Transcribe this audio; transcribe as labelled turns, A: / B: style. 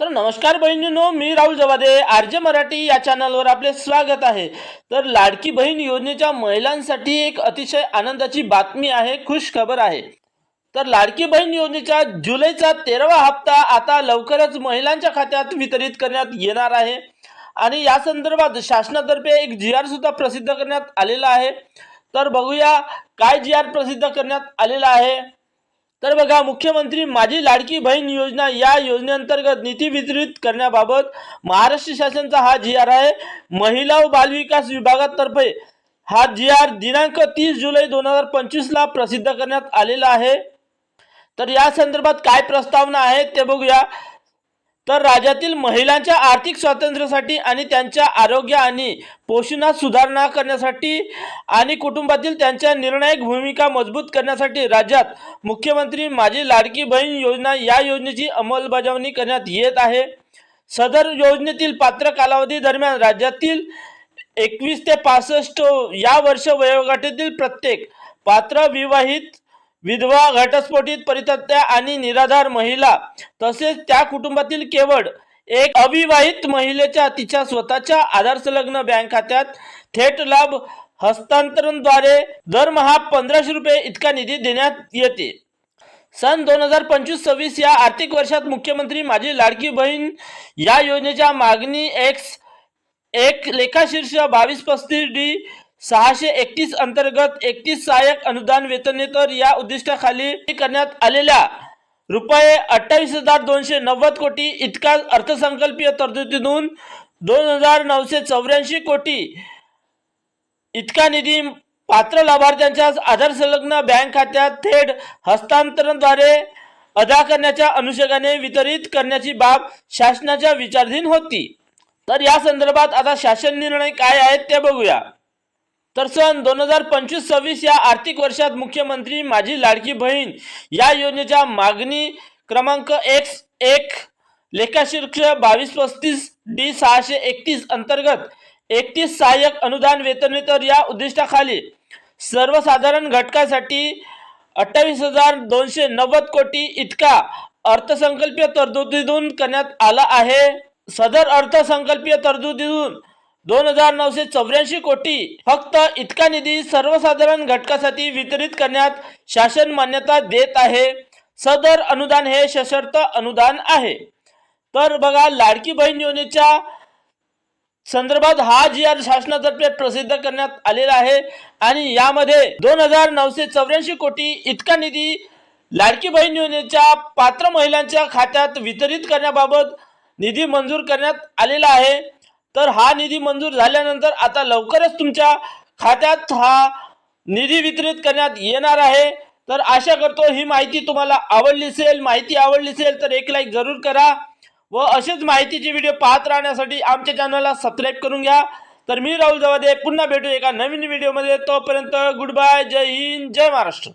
A: तर नमस्कार बहिणींनो मी Rahul Jawade R J Marathi या चॅनलवर आपले स्वागत आहे. तर लाडकी बहीण योजनेच्या महिलांसाठी एक अतिशय आनंदाची बातमी आहे खुश खबर आहे. तर लाडकी बहीण योजनेच्या जुलैचा तेरावा हप्ता आता लवकरच महिलांच्या खात्यात वितरित करण्यात येणार आहे. आणि या संदर्भात शासनातर्फे एक जी आर सुद्धा प्रसिद्ध करण्यात आलेला आहे. तर बघूया काय जी आर प्रसिद्ध करण्यात आलेला आहे. तर बघा मुख्यमंत्री माझी लाडकी बहीण योजना या योजनेअंतर्गत निधी वितरित करण्याबाबत महाराष्ट्र शासनाचा हा जी आर आहे महिला व बालविकास विभागातर्फे हा जी आर दिनांक तीस जुलै दोन हजार पंचवीसला प्रसिद्ध करण्यात आलेला आहे. तर या संदर्भात काय प्रस्तावना आहे ते बघूया. तर राज्यातील महिलांच्या आर्थिक स्वातंत्र्यासाठी आणि त्यांच्या आरोग्य आणि पोषणात सुधारणा करण्यासाठी आणि कुटुंबातील त्यांच्या निर्णायक भूमिका मजबूत करण्यासाठी राज्यात मुख्यमंत्री माझी लाडकी बहीण योजना या योजनेची अंमलबजावणी करण्यात येत आहे. सदर योजनेतील पात्र कालावधी दरम्यान राज्यातील एकवीस ते पासष्ट या वर्ष वयोगटातील प्रत्येक पात्र विवाहित विधवा घटस्फोटित परितत्या आणि निराधार महिला तसेच त्या कुटुंबातील केवळ एक अविवाहित महिलेच्या तिच्या स्वतःच्या आधार संलग्न बँक खात्यात थेट लाभ हस्तांतरणद्वारे दरमहा पंधराशे रुपये इतका निधी देण्यात येते. सन दोन हजार पंचवीस सव्वीस या आर्थिक वर्षात मुख्यमंत्री माझी लाडकी बहीण या योजनेच्या मागणी एक्स एक लेखाशीर्ष बावीस पस्तीस डी सहाशे एकतीस अंतर्गत एकतीस सहाय्यक अनुदान वेतनेतर या उद्दिष्टाखाली करण्यात आलेल्या रुपये अठ्ठावीस हजार दोनशे नव्वद कोटी इतका अर्थसंकल्पीय तरतुदीतून दोन हजार नऊशे चौऱ्याऐंशी कोटी इतका निधी पात्र लाभार्थ्यांच्या आधार संलग्न बँक खात्यात थेट हस्तांतरणद्वारे अदा करण्याच्या अनुषंगाने वितरित करण्याची बाब शासनाच्या विचारधीन होती. तर या संदर्भात आता शासन निर्णय काय आहेत ते बघूया. तर सन दोन हजार पंचवीस सव्वीस या आर्थिक वर्षात मुख्यमंत्री माझी लाडकी बहीण या योजनेच्या मागणी क्रमांक एक्स एक लेखाशीर्ष बावीस पस्तीस डी सहाशे एकतीस अंतर्गत एकतीस सहाय्यक अनुदान वेतनेतर या उद्दिष्टाखाली सर्वसाधारण घटकासाठी अठ्ठावीस हजार दोनशे नव्वद कोटी इतका अर्थसंकल्पीय तरतुदीतून करण्यात आला आहे. सदर अर्थसंकल्पीय तरतुदीतून दोन हजार नऊशे चौऱ्याऐंशी कोटी फक्त इतका निधी सर्वसाधारण घटकासाठी वितरित करण्यात शासन मान्यता देत आहे. सदर अनुदान हे सशर्त अनुदान आहे. तर बघा लाडकी बहीण योजनेच्या संदर्भात हा जी आर शासनातर्फे प्रसिद्ध करण्यात आलेला आहे आणि यामध्ये दोन हजार नऊशे चौऱ्याऐंशी कोटी इतका निधी लाडकी बहीण योजनेच्या पात्र महिलांच्या खात्यात वितरित करण्याबाबत निधी मंजूर करण्यात आलेला आहे. तर हा निधी मंजूर झाल्यानंतर आता लवकरच तुमच्या खात्यात हा निधी वितरित करण्यात येणार आहे. तर आशा करतो ही माहिती तुम्हाला आवडली असेल माहिती आवडली असेल तर एक लाईक जरूर करा व असेच माहितीचे व्हिडिओ पाहत राहण्यासाठी आमच्या चॅनलला सबस्क्राईब करून घ्या. तर मी राहुल जवादे पुन्हा भेटू एका नवीन व्हिडिओमध्ये तोपर्यंत गुड बाय जय हिंद जय महाराष्ट्र.